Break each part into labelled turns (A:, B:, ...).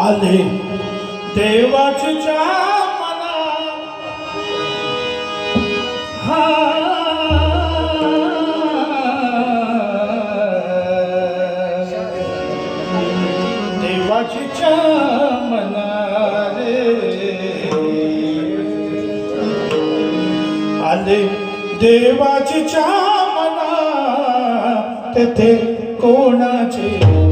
A: आले देवाच्या मना हा. देवाच्या मना रे. आले देवाच्या मना तेथे कोणाचे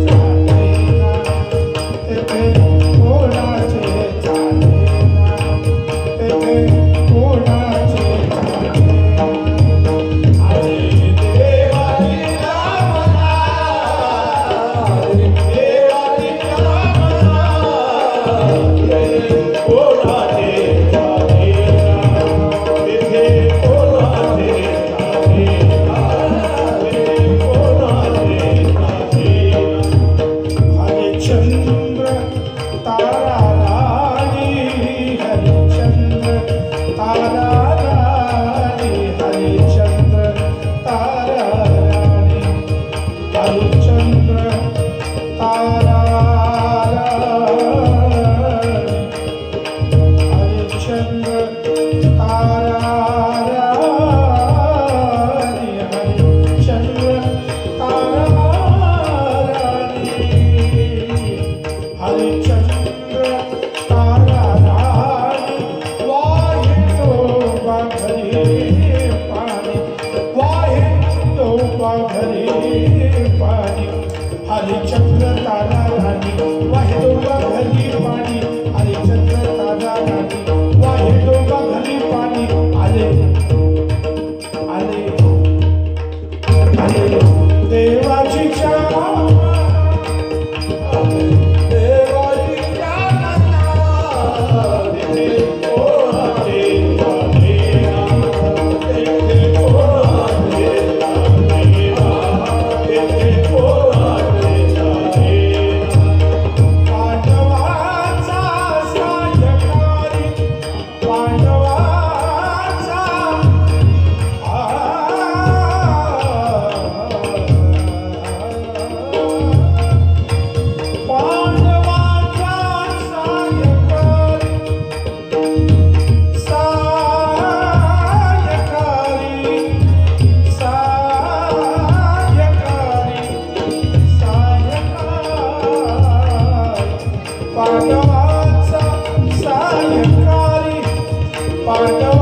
A: Para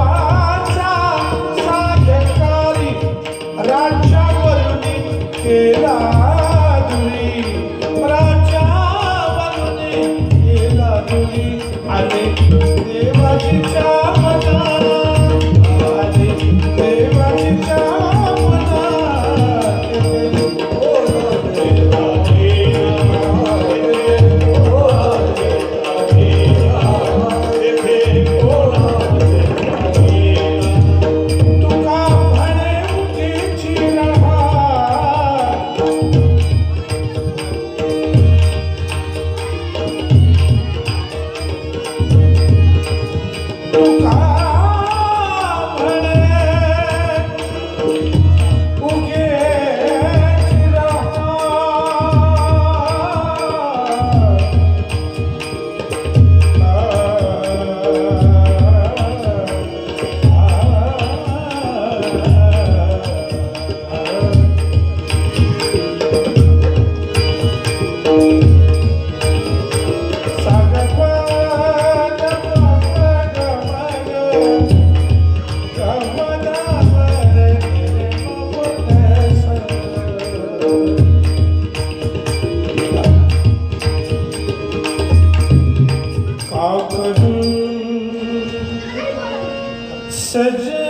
A: सजने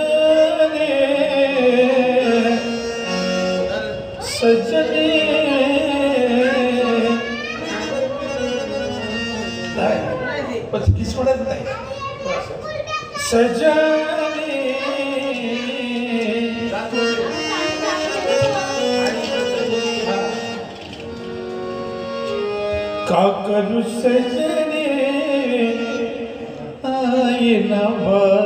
A: सजने। किसवडत नाही. सजने। का करू सजने? आई ना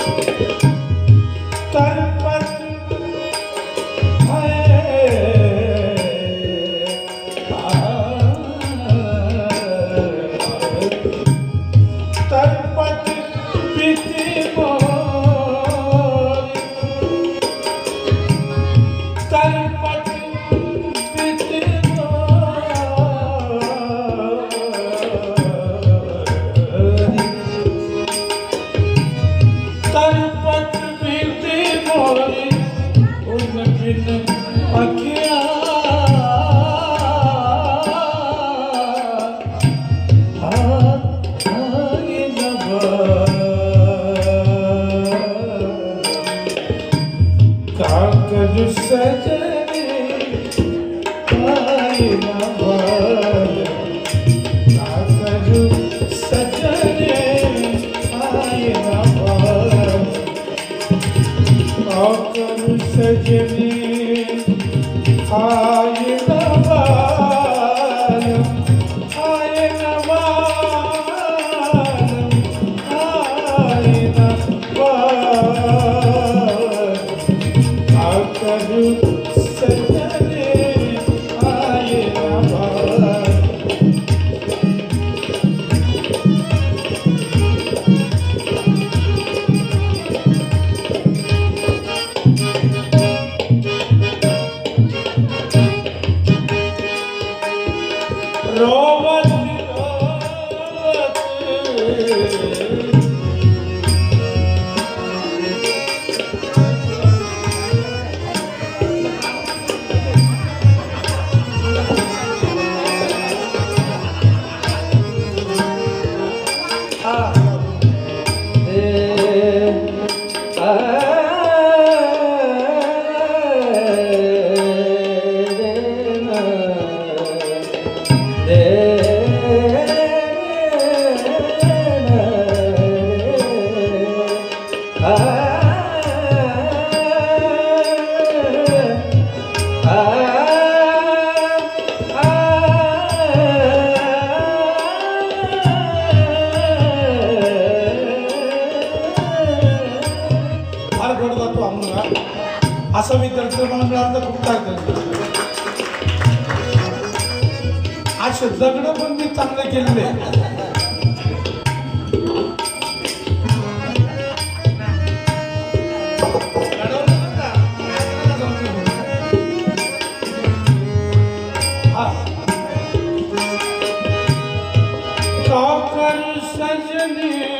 A: Thank you. Amen. असं मी तंत्रज्ञानाचा खूप करतो असे जगणं पण मी चांगलं केलेलं आहे सजने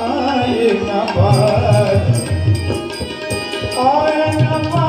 A: I am not I am not